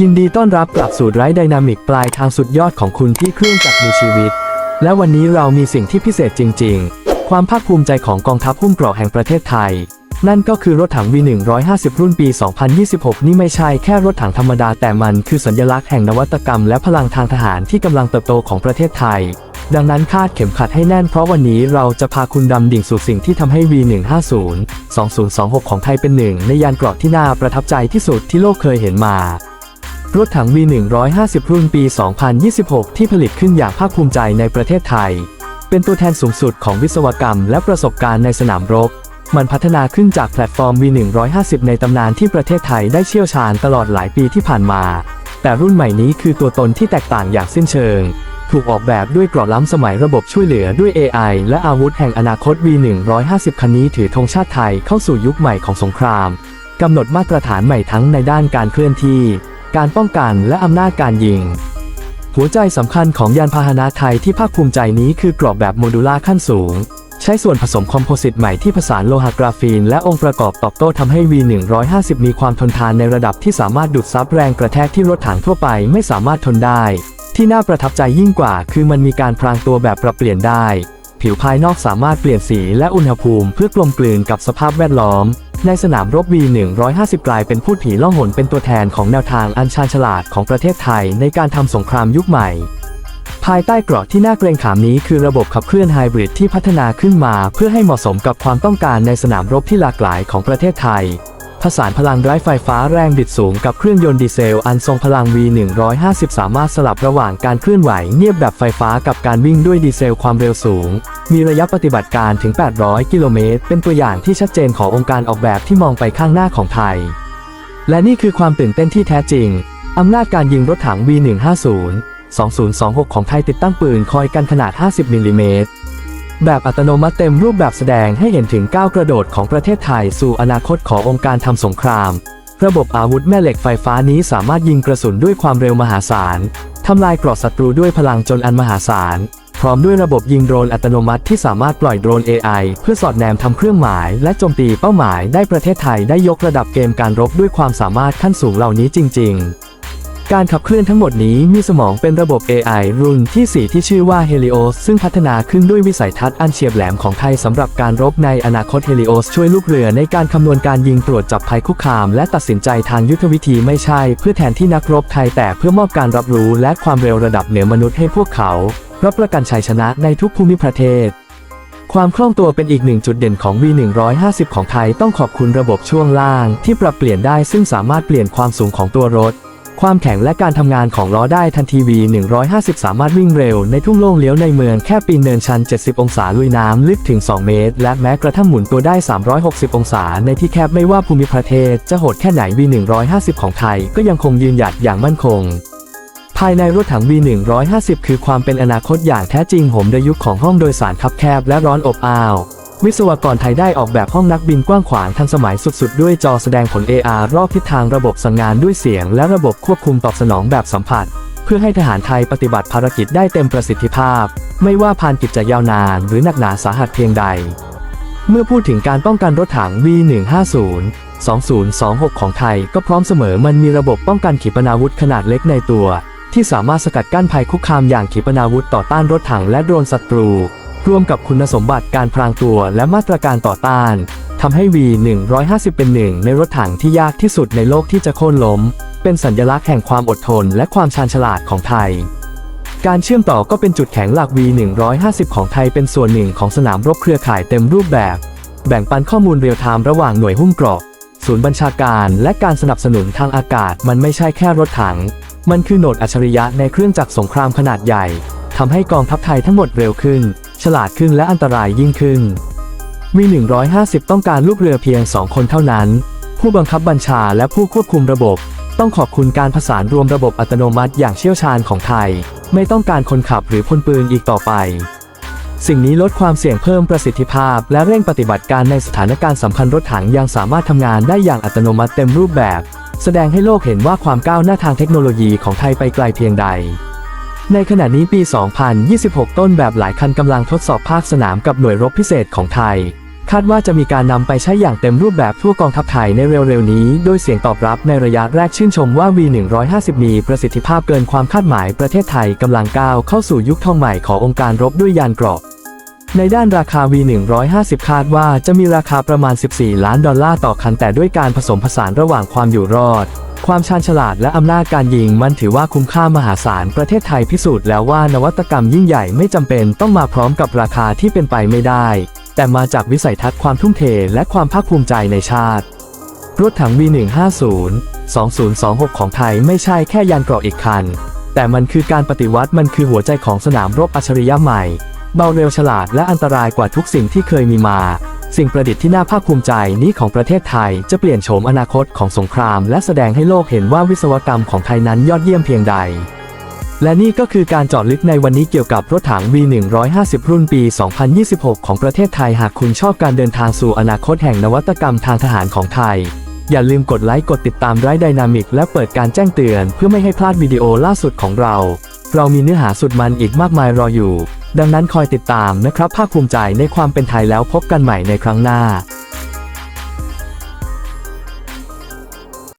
ยินดีต้อนรับกลับสู่ไรไดนามิกปลายทางสุดยอดของคุณที่เครื่องจักรมีชีวิต และวันนี้เรามีสิ่งที่พิเศษจริง ๆ ความภาคภูมิใจของกองทัพหุ้มเกราะแห่งประเทศไทย นั่นก็คือรถถัง V150 รุ่นปี 2026 นี่ไม่ใช่แค่รถถังธรรมดาแต่มันคือสัญลักษณ์แห่งนวัตกรรมและพลังทางทหารที่กำลังเติบโตของประเทศไทย ดังนั้นคาดเข็มขัดให้แน่นเพราะวันนี้เราจะพาคุณดำดิ่งสู่สิ่งที่ทำให้ V150 2026 ของไทยเป็นหนึ่งในยานเกราะที่น่าประทับใจที่สุดที่โลกเคยเห็นมา รถถัง V150 รุ่นปี 2026 ที่ผลิตขึ้นอย่างภาคภูมิใจในประเทศไทย เป็นตัวแทนสูงสุดของวิศวกรรมและประสบการณ์ในสนามรบ มันพัฒนาขึ้นจากแพลตฟอร์ม V150 ในตำนานที่ประเทศไทยได้เชี่ยวชาญตลอดหลายปีที่ผ่านมา แต่รุ่นใหม่นี้คือตัวตนที่แตกต่างอย่างสิ้นเชิง ถูกออกแบบด้วยกรอบล้ำสมัยระบบช่วยเหลือด้วย AI และอาวุธแห่งอนาคต V150 คันนี้ถือธงชาติไทยเข้าสู่ยุคใหม่ของสงครามกำหนดมาตรฐานใหม่ทั้งในด้านการเคลื่อนที่ การป้องกันและอำนาจการยิง หัวใจสำคัญของยานพาหนะไทยที่ภาคภูมิใจนี้คือกรอบแบบโมดูล่าขั้นสูง ใช้ส่วนผสมคอมโพสิตใหม่ที่ผสานโลหะกราฟีน และองค์ประกอบตอบโต้ทำให้ V150 มีความทนทานในระดับที่สามารถดูดซับแรงกระแทกที่รถถังทั่วไปไม่สามารถทนได้ ที่น่าประทับใจยิ่งกว่า คือมันมีการพรางตัวแบบปรับเปลี่ยนได้ ผิวภายนอกสามารถเปลี่ยนสีและอุณหภูมิเพื่อกลมกลืนกับสภาพแวดล้อม ในสนามรบ V150 กลายเป็นพูดผีล่องหนเป็นตัวแทนของแนวทางอันชาญฉลาดของประเทศไทยในการทำสงครามยุคใหม่ ภายใต้เกรอบที่น่าเกรงขามนี้คือระบบขับเคลื่อนไฮบริดที่พัฒนาขึ้นมา เพื่อให้เหมาะสมกับความต้องการในสนามรบที่หลากหลายของประเทศไทย ผสานพลังไร้ไฟฟ้าแรงบิดสูงกับเครื่องยนต์ดีเซลอันทรงพลัง V150 สามารถสลับระหว่างการเคลื่อนไหวเงียบแบบไฟฟ้ากับการวิ่งด้วยดีเซลความเร็วสูง มีระยะปฏิบัติการถึง 800 กิโลเมตร เป็นตัวอย่างที่ชัดเจนขององค์การออกแบบที่มองไปข้างหน้าของไทย และนี่คือความตื่นเต้นที่แท้จริง อำนาจการยิงรถถัง V150 2026 ของไทยติดตั้งปืนคอยกันขนาด 50มิลลิเมตร แบบอัตโนมัติเต็มรูปแบบแสดงให้เห็นถึงก้าวกระโดดของประเทศไทยสู่อนาคตขององค์การทำสงคราม ระบบอาวุธแม่เหล็กไฟฟ้านี้สามารถยิงกระสุนด้วยความเร็วมหาศาลทำลายเกราะศัตรูด้วยพลังจนอันมหาศาล พร้อมด้วยระบบยิงโดรนอัตโนมัติที่สามารถปล่อยโดรน AI เพื่อสอดแนมทำเครื่องหมาย และโจมตีเป้าหมายได้ประเทศไทยได้ยกระดับเกมการรบด้วยความสามารถขั้นสูงเหล่านี้จริง ๆ การขับเคลื่อนทั้งหมดนี้มีสมองเป็นระบบ AI รุ่นที่ 4 ที่ชื่อว่า Helios ซึ่งพัฒนาขึ้นด้วยวิสัยทัศน์อันเฉียบแหลมของไทยสำหรับการรบในอนาคต Helios ช่วยลูกเรือในการคำนวณการยิงตรวจจับภัยคุกคาม และตัดสินใจทางยุทธวิธีไม่ใช่ เพื่อแทนที่นักรบไทยแต่เพื่อมอบการรับรู้และความเร็วระดับเหนือมนุษย์ให้พวกเขารับประกันชัยชนะในทุกภูมิประเทศความคล่องตัวเป็นอีกหนึ่งจุดเด่นของ V150 ของไทยต้องขอบคุณระบบช่วงล่าง ที่ปรับเปลี่ยนได้ซึ่งสามารถเปลี่ยนความสูงของตัวรถ ความแข็งและการทำงานของล้อได้ทันที V150 สามารถวิ่งเร็วในทุ่งโล่งเลี้ยวในเมืองแค่ปีนเนินชัน 70 องศาลุยน้ำลึกถึง 2 เมตร และแม้กระทั่งหมุนตัวได้ 360 องศา ในที่แคบไม่ว่าภูมิประเทศ จะโหดแค่ไหน V150 ของไทยก็ยังคงยืนหยัดอย่างมั่นคงภายในรถถัง V150 คือความเป็นอนาคตอย่างแท้จริงโหมโดยยุคของห้องโดยสารคับแคบและร้อนอบอ้าว วิศวกรไทยได้ออกแบบห้องนักบินกว้างขวางทันสมัยสุดๆ ด้วยจอแสดงผล AR รอบทิศทางระบบสั่งงานด้วยเสียง และระบบควบคุมตอบสนองแบบสัมผัส เพื่อให้ทหารไทยปฏิบัติภารกิจได้เต็มประสิทธิภาพ ไม่ว่าผ่านกิจจะยาวนานหรือหนักหนาสาหัสเพียงใด เมื่อพูดถึงการป้องกันรถถัง V150 2026 ของไทยก็พร้อมเสมอมันมีระบบป้องกันขีปนาวุธขนาดเล็กในตัว ที่สามารถสกัดกั้นภัยคุกคามอย่างขีปนาวุธต่อต้านรถถังและโดรนศัตรู ร่วมกับคุณสมบัติการพรางตัวและมาตรการต่อต้านทำให้ V150 เป็นหนึ่งในรถถังที่ยากที่สุดในโลกที่จะโค่นล้ม เป็นสัญลักษณ์แห่งความอดทนและความชาญฉลาดของไทย การเชื่อมต่อก็เป็นจุดแข็งหลัก V150 ของไทยเป็นส่วนหนึ่งของสนามรบเครือข่ายเต็มรูปแบบ แบ่งปันข้อมูลเรียลไทม์ระหว่างหน่วยหุ้มเกราะศูนย์บัญชาการและการสนับสนุนทางอากาศมันไม่ใช่แค่รถถัง มันคือโหนดอัจฉริยะในเครื่องจักรสงครามขนาดใหญ่ทำให้กองทัพไทยทั้งหมดเร็วขึ้น ฉลาดขึ้นและอันตรายยิ่งขึ้น มี 150 ต้องการลูกเรือเพียง 2 คนเท่านั้น ผู้บังคับบัญชาและผู้ควบคุมระบบ ต้องขอบคุณการผสานรวมระบบอัตโนมัติอย่างเชี่ยวชาญของไทย ไม่ต้องการคนขับหรือพลปืนอีกต่อไป สิ่งนี้ลดความเสี่ยงเพิ่มประสิทธิภาพ และเร่งปฏิบัติการในสถานการณ์สำคัญรถถังยังสามารถทำงานได้อย่างอัตโนมัติเต็มรูปแบบ แสดงให้โลกเห็นว่าความก้าวหน้าทางเทคโนโลยีของไทยไปไกลเพียงใด ในขณะนี้ปี 2026 ต้นแบบหลายคันกำลังทดสอบภาคสนามกับหน่วยรบพิเศษของไทย คาดว่าจะมีการนำไปใช้อย่างเต็มรูปแบบทั่วกองทัพไทยในเร็วๆนี้ โดยเสียงตอบรับในระยะแรกชื่นชมว่า V150 มีประสิทธิภาพเกินความคาดหมายประเทศไทยกำลังก้าวเข้าสู่ยุคทองใหม่ขององค์การรบด้วยยานเกราะในด้านราคา V150 คาดว่าจะมีราคาประมาณ 14 ล้านดอลลาร์ต่อคันแต่ด้วยการผสมผสานระหว่างความอยู่รอด ความชาญฉลาดและอำนาจการยิงมันถือว่าคุ้มค่ามหาศาลประเทศไทยพิสูจน์แล้วว่านวัตกรรมยิ่งใหญ่ไม่จำเป็นต้องมาพร้อมกับราคาที่เป็นไปไม่ได้ แต่มาจากวิสัยทัศน์ความทุ่มเทและความภาคภูมิใจในชาติ รถถัง V150 2026 ของไทยไม่ใช่แค่ยานเกราะอีกคัน แต่มันคือการปฏิวัติมันคือหัวใจของสนามรบอัจฉริยะใหม่ เบาเร็วฉลาดและอันตรายกว่าทุกสิ่งที่เคยมีมา สิ่งประดิษฐ์ที่น่าภาคภูมิใจนี้ของประเทศไทยจะเปลี่ยนโฉมอนาคตของสงคราม และแสดงให้โลกเห็นว่าวิศวกรรมของไทยนั้นยอดเยี่ยมเพียงใด และนี่ก็คือการจาะลึกในวันนี้เกี่ยวกับรถถัง V150 รุ่นปี 2026 ของประเทศไทยหากคุณชอบการเดินทางสู่อนาคตแห่งนวัตกรรมทางทหารของไทย อย่าลืมกดไลค์กดติดตามไร้ไดนามิกและเปิดการแจ้งเตือน เพื่อไม่ให้พลาดวิดีโอล่าสุดของเรา เรามีเนื้อหาสุดมันอีกมากมายรออยู่ ดังนั้นคอยติดตามนะครับภาคภูมิใจในความเป็นไทยแล้วพบกันใหม่ในครั้งหน้า